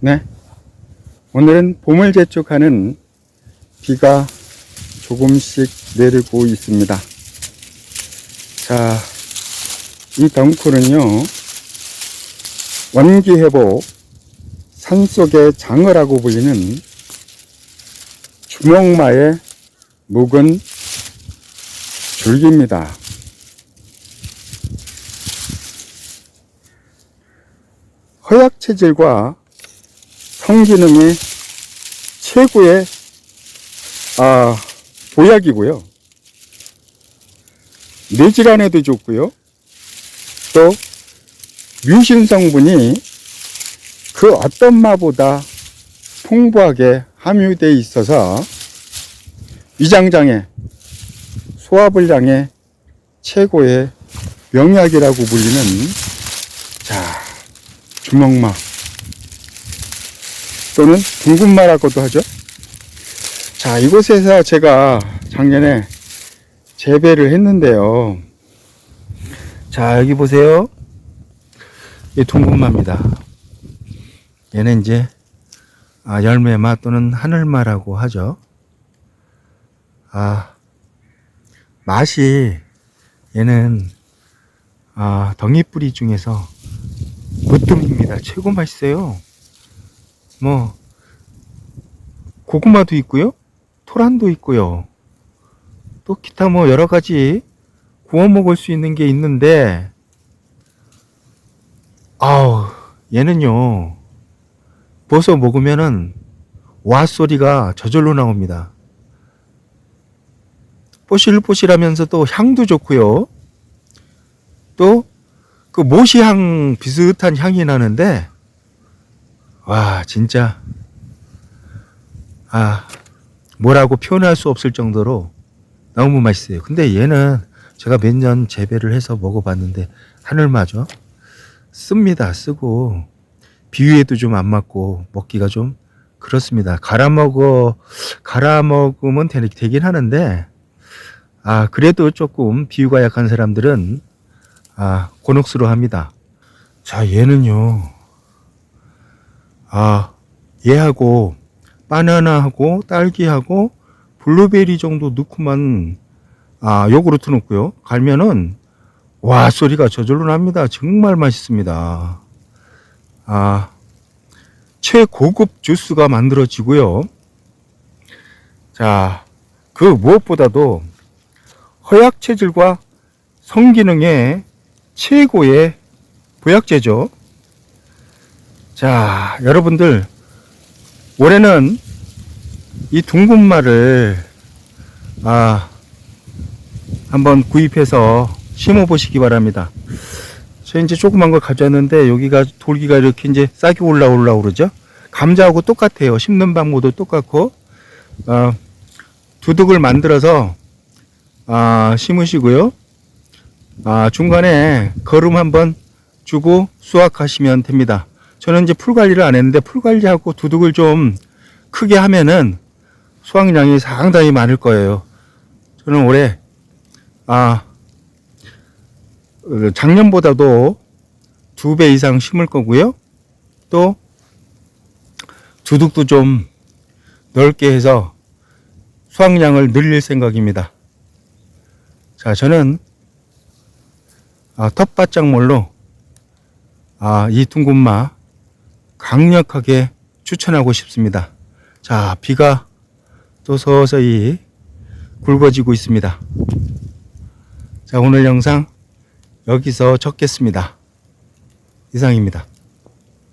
네. 오늘은 봄을 재촉하는 비가 조금씩 내리고 있습니다. 자, 이 덩쿨은요, 원기회복, 산속의 장어라고 불리는 주먹마의 묵은 줄기입니다. 허약 체질과 성기능의 최고의 아, 보약이고요. 뇌질환에도 좋고요. 또 뮤신 성분이 그 어떤 마보다 풍부하게 함유되어 있어서 위장장애, 소화불량의 최고의 명약이라고 불리는 자 주먹마 또는 둥근 마라고도 하죠. 자 이곳에서 제가 작년에 재배를 했는데요. 자 여기 보세요. 이 둥근마입니다. 얘는 이제 아, 열매마 또는 하늘마라고 하죠. 아 맛이 얘는 아 덩이뿌리 중에서 무뜸입니다. 최고 맛있어요. 뭐 고구마도 있고요. 토란도 있고요. 또 기타 뭐 여러 가지 구워 먹을 수 있는 게 있는데 아우 얘는요 부어서 먹으면은 와 소리가 저절로 나옵니다. 뽀실뽀실하면서도 향도 좋고요. 또 그 모시향 비슷한 향이 나는데 와 진짜 아 뭐라고 표현할 수 없을 정도로 너무 맛있어요. 근데 얘는 제가 몇 년 재배를 해서 먹어봤는데 하늘마저 씁니다. 쓰고 비위에도 좀 안 맞고 먹기가 좀 그렇습니다. 갈아 먹어 갈아 먹으면 되- 되긴 하는데 아 그래도 조금 비위가 약한 사람들은 아 곤혹스러워 합니다. 자 얘는요 아 얘하고 바나나하고 딸기하고 블루베리 정도 넣고만 아 요구르트 넣고요 갈면은 와 소리가 저절로 납니다. 정말 맛있습니다. 아 최고급 주스가 만들어지고요. 자, 그 무엇보다도 허약 체질과 성기능의 최고의 보약제죠. 자, 여러분들 올해는 이 둥근마를 아 한번 구입해서 심어 보시기 바랍니다. 저 이제 조그만 거 가져왔는데 여기가 돌기가 이렇게 이제 싹이 올라오려고 그러죠. 감자하고 똑같아요. 심는 방법도 똑같고 어, 두둑을 만들어서 아, 심으시고요. 아, 중간에 거름 한번 주고 수확하시면 됩니다. 저는 이제 풀 관리를 안 했는데 풀 관리하고 두둑을 좀 크게 하면은 수확량이 상당히 많을 거예요. 저는 올해 아 어, 작년보다도 두 배 이상 심을 거고요. 또 두둑도 좀 넓게 해서 수확량을 늘릴 생각입니다. 자, 저는 아, 텃밭작물로 아, 이 둥근마 강력하게 추천하고 싶습니다. 자, 비가 또 서서히 굵어지고 있습니다. 자, 오늘 영상 여기서 적겠습니다. 이상입니다.